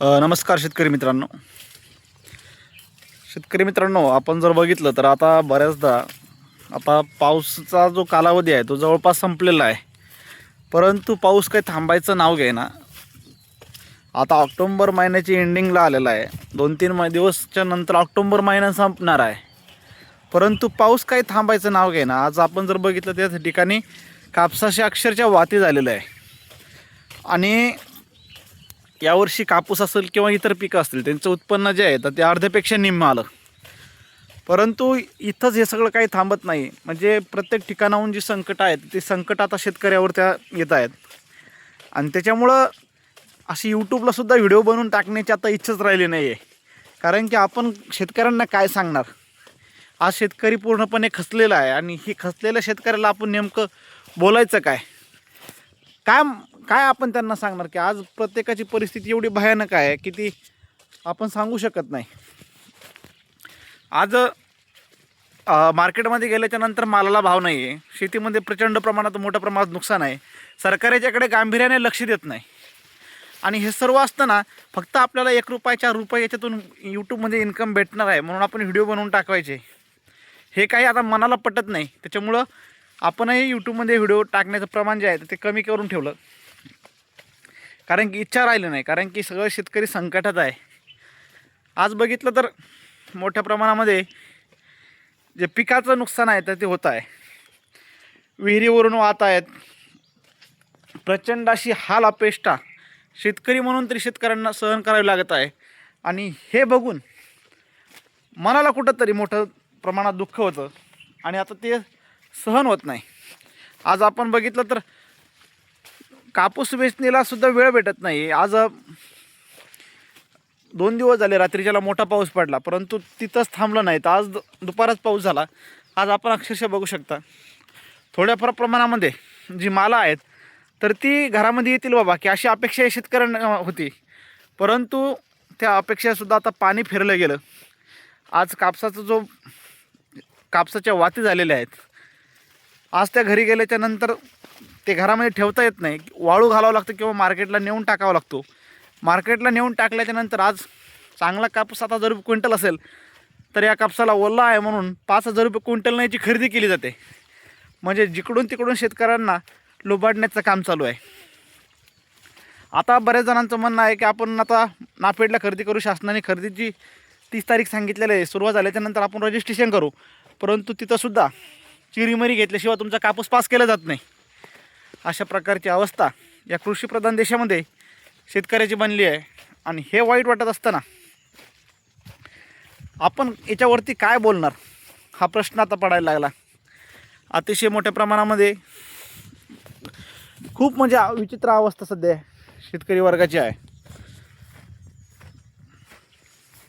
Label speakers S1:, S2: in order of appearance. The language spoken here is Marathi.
S1: नमस्कार शेतकरी मित्रांनो. शेतकरी मित्रांनो आपण जर बघितलं तर आता बऱ्याचदा आता पावसाचा जो कालावधी आहे तो जवळपास संपलेला आहे. परंतु पाऊस काही थांबायचं नाव घ्यायना आता ऑक्टोंबर महिन्याची एंडिंगला आलेला आहे. दोन तीन मै दिवसच्या नंतर ऑक्टोंबर महिना संपणार आहे. परंतु पाऊस काही थांबायचं नाव घ्यायना आज आपण जर बघितलं त्या ठिकाणी कापसाशी अक्षरशः वाती झालेलं आहे. आणि यावर्षी कापूस असेल किंवा इतर पिकं असतील त्यांचं उत्पन्न जे आहे तर ते अर्ध्यापेक्षा निम्म आलं. परंतु इथंच हे सगळं काही थांबत नाही. म्हणजे प्रत्येक ठिकाणाहून जी संकट आहेत ते संकट आता शेतकऱ्यावर त्या येत आहेत. आणि त्याच्यामुळं अशी यूट्यूबलासुद्धा व्हिडिओ बनवून टाकण्याची आता इच्छाच राहिली नाही आहे कारण की आपण शेतकऱ्यांना काय सांगणार? आज शेतकरी पूर्णपणे खचलेला आहे आणि ही खचलेल्या शेतकऱ्याला आपण नेमकं बोलायचं काय? काय काय आपण त्यांना सांगणार की आज प्रत्येकाची परिस्थिती एवढी भयानक आहे की ती आपण सांगू शकत नाही. आज मार्केटमध्ये गेल्याच्यानंतर मालाला भाव नाही आहे शेतीमध्ये प्रचंड प्रमाणात मोठ्या प्रमाणात नुकसान आहे. सरकार याच्याकडे गांभीर्याने लक्ष देत नाही. आणि हे सर्व असताना फक्त आपल्याला एक रुपये चार रुपये याच्यातून यूट्यूबमध्ये इन्कम भेटणार आहे म्हणून आपण व्हिडिओ बनवून टाकवायचे. हे काही आता मनाला पटत नाही. त्याच्यामुळं आपणही यूट्यूबमध्ये व्हिडिओ टाकण्याचं प्रमाण जे आहे ते कमी करून ठेवलं. कारण की इच्छा राहिली नाही कारण की सगळं शेतकरी संकटात आहे. आज बघितलं तर मोठ्या प्रमाणामध्ये जे पिकाचं नुकसान आहे तर ते होत आहे. विहिरीवरून वाहत आहेत. प्रचंड अशी हाल अपेष्टा शेतकरी म्हणून तरी शेतकऱ्यांना सहन करावी लागत आहे. आणि हे बघून मनाला कुठंतरी मोठं प्रमाणात दुःख होतं. आणि आता ते सहन होत नाही. आज आपण बघितलं तर कापूस वेचणीला सुद्धा वेळ भेटत नाही. आज दोन दिवस झाले रात्रीच्याला मोठा पाऊस पडला परंतु तिथंच थांबलं नाही. तर आज दुपारच पाऊस झाला. आज आपण अक्षरशः बघू शकता थोड्याफार प्रमाणामध्ये जी माला आहेत तर ती घरामध्ये येतील बाबा की अशी अपेक्षा शेतकऱ्यांना होती. परंतु त्या अपेक्षासुद्धा आता पाणी फिरलं गेलं. आज कापसाचा जो कापसाच्या वाती झालेल्या आहेत आज त्या घरी गेल्याच्यानंतर ते घरामध्ये ठेवता येत नाही. वाळू घालावं लागतं किंवा मार्केटला नेऊन टाकावा लागतो. मार्केटला नेऊन टाकल्याच्यानंतर आज चांगला कापूस सात हजार रुपये क्विंटल असेल तर या कापसाला ओला आहे म्हणून पाच हजार रुपये क्विंटल याची खरेदी केली जाते. म्हणजे जिकडून तिकडून शेतकऱ्यांना लुबाडण्याचं काम चालू आहे. आता बऱ्याच जणांचं म्हणणं आहे की आपण आता नाफेडला खरेदी करू. शासनाने खरेदीची तीस तारीख सांगितलेली आहे. सुरुवात झाल्याच्यानंतर आपण रजिस्ट्रेशन करू. परंतु तिथंसुद्धा चिरीमरी घेतल्याशिवाय तुमचा कापूस पास केला जात नाही. अशा प्रकारची अवस्था या कृषीप्रधान देशामध्ये शेतकऱ्याची बनली आहे. आणि हे वाईट वाटत असताना आपण याच्यावरती काय बोलणार? हा प्रश्न आता पडायला लागला. अतिशय मोठ्या प्रमाणामध्ये खूप म्हणजे विचित्र अवस्था सध्या शेतकरी वर्गाची आहे.